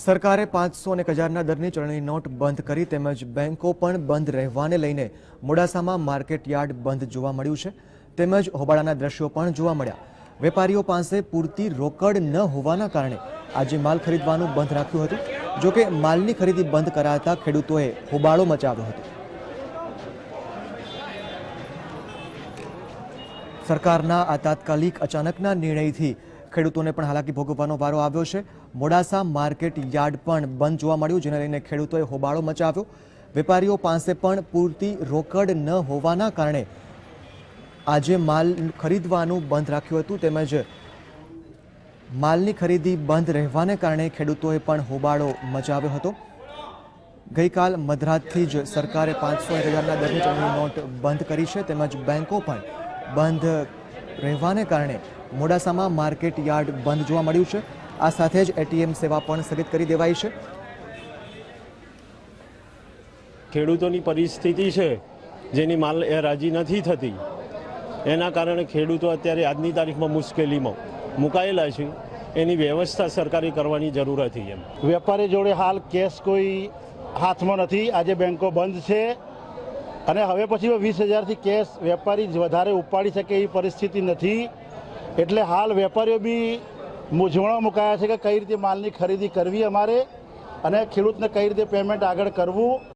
સરકારે પાંચસો અને હજારના દરની ચલણી નોટ બંધ કરી તેમજ બેન્કો પણ બંધ રહેવાને લઈને મોડાસામાં માર્કેટ યાર્ડ બંધ જોવા મળ્યું છે. તેમજ હોબાળાના દ્રશ્યો પણ જોવા મળ્યા. વેપારીઓ પાસે પૂરતી રોકડ ન હોવાના કારણે આજે માલ ખરીદવાનું બંધ રાખ્યું હતું. જોકે માલની ખરીદી બંધ કરાતા ખેડૂતોએ હોબાળો મચાવ્યો હતો. સરકારના આ તાત્કાલિક અચાનકના નિર્ણયથી ખેડૂતોને પણ હાલાકી ભોગવવાનો વારો આવ્યો છે. મોડાસા માર્કેટ યાર્ડ પણ બંધ જોવા મળ્યું, જેને લઈને ખેડૂતોએ હોબાળો મચાવ્યો. વેપારીઓ પાસે પણ પૂરતી રોકડ ન હોવાના કારણે આજે માલ ખરીદવાનું બંધ રાખ્યું હતું. તેમજ માલની ખરીદી બંધ રહેવાને કારણે ખેડૂતોએ પણ હોબાળો મચાવ્યો હતો. ગઈકાલ મધરાતથી જ સરકારે પાંચસો હજારના દરની નોટ બંધ કરી છે. તેમજ બેન્કો પણ બંધ રહેવાને કારણે મોડાસામાં માર્કેટ યાર્ડ બંધ જોવા મળ્યું છે. આ સાથે જ એટીએમ સેવા પણ સ્થગિત કરી દેવાઈ છે. ખેડૂતોની પરિસ્થિતિ છે જેની માલ એ રાજી નથી થતી. એના કારણે ખેડૂતો અત્યારે આજની તારીખમાં મુશ્કેલીમાં મુકાયેલા છે. એની વ્યવસ્થા સરકારે કરવાની જરૂર હતી એમ. વેપારી જોડે હાલ કેશ કોઈ હાથમાં નથી. આજે બેંકો બંધ છે. અને હવે પછી વીસ હજારથી કેશ વેપારી વધારે ઉપાડી શકે એવી પરિસ્થિતિ નથી. એટલે હાલ વેપારીઓ બી મૂંઝવણમાં મુકાયા છે કે કઈ રીતે માલની ખરીદી કરવી અમારે અને ખેડૂતને કઈ રીતે પેમેન્ટ આગળ કરવું.